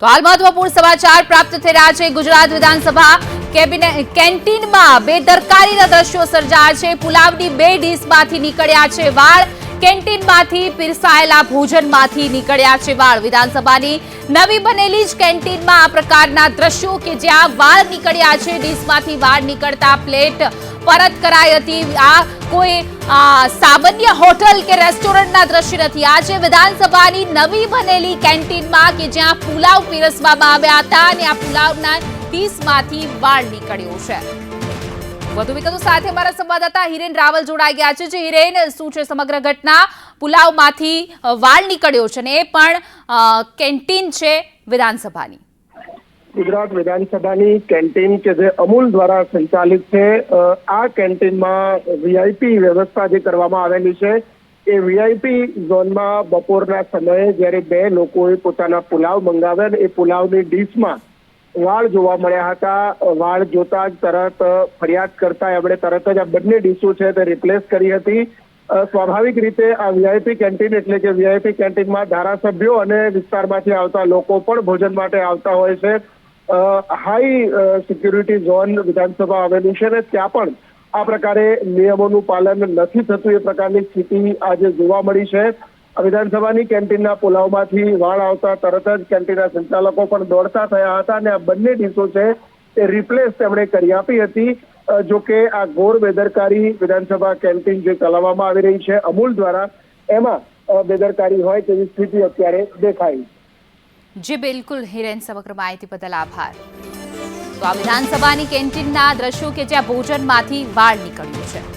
તો હાલ મહત્વપૂર્ણ સમાચાર પ્રાપ્ત થઈ રહ્યા છે ગુજરાત વિધાનસભા કેન્ટીનમાં બેદરકારીના દ્રશ્યો સર્જાયા છે. પુલાવની બે ડીશમાંથી નીકળ્યા છે વાળ. કેન્ટીનમાંથી પીરસાયેલા ભોજનમાંથી નીકળ્યા છે વાળ. વિધાનસભાની નવી બનેલી જ કેન્ટીનમાં આ પ્રકારના દ્રશ્યો કે જ્યાં વાળ નીકળ્યા છે, ડીશમાંથી વાળ નીકળતા પ્લેટ પરત કરાઈ હતી. આ કોઈ સામાન્ય હોટલ કે રેસ્ટોરન્ટના દ્રશ્ય નથી. આ છે વિધાનસભાની નવી બનેલી કેન્ટીનમાં કે જ્યાં પુલાવ પીરસવામાં આવ્યા હતા અને આ પુલાવના પીસમાંથી વાળ નીકળ્યો છે. વધુ વિગતો સાથે અમારા સંવાદદાતા હિરેન રાવલ જોડાઈ ગયા છે. જે હિરેન, શું છે સમગ્ર ઘટના? પુલાવમાંથી વાળ નીકળ્યો છે ને એ પણ કેન્ટીન છે વિધાનસભાની. ગુજરાત વિધાનસભાની કેન્ટીન કે જે અમૂલ દ્વારા સંચાલિત છે આ કેન્ટીનમાં વીઆઈપી વ્યવસ્થા જે કરવામાં આવેલી છે, એ વીઆઈપી ઝોનમાં બપોરના સમયે જ્યારે બે લોકોએ પોતાના પુલાવ મંગાવ્યા અને એ પુલાવની ડીશમાં વાળ જોવા મળ્યા હતા વાળ જોતા જ તરત ફરિયાદ કરતા એમણે તરત જ આ બંને ડીશો છે તે રિપ્લેસ કરી હતી. સ્વાભાવિક રીતે આ વીઆઈપી કેન્ટીન એટલે કે વીઆઈપી કેન્ટીનમાં ધારાસભ્યો અને વિસ્તારમાંથી આવતા લોકો પણ ભોજન માટે આવતા હોય છે. હાઈ સિક્યુરિટી ઝોન વિધાનસભા આવેલું છે ને ત્યાં પણ આ પ્રકારે નિયમોનું પાલન નથી થતું એ પ્રકારની સ્થિતિ આજે જોવા મળી છે. વિધાનસભાની કેન્ટીનના પુલાવમાંથી વાળ આવતા તરત જ કેન્ટીનના સંચાલકો પણ દોડતા થયા હતા અને આ બંને ડીશો છે એ રિપ્લેસ તેમણે કરી આપી હતી. જોકે આ ઘોર બેદરકારી વિધાનસભા કેન્ટીન જે ચલાવવામાં આવી રહી છે અમૂલ દ્વારા, એમાં બેદરકારી હોય તેવી સ્થિતિ અત્યારે દેખાઈ જી બિલકુલ, હિરેન સમગ્ર માહિતી બદલ આભાર. તો આ વિધાનસભાની કેન્ટીનના દ્રશ્યો કે જ્યાં ભોજનમાંથી વાળ નીકળ્યું છે.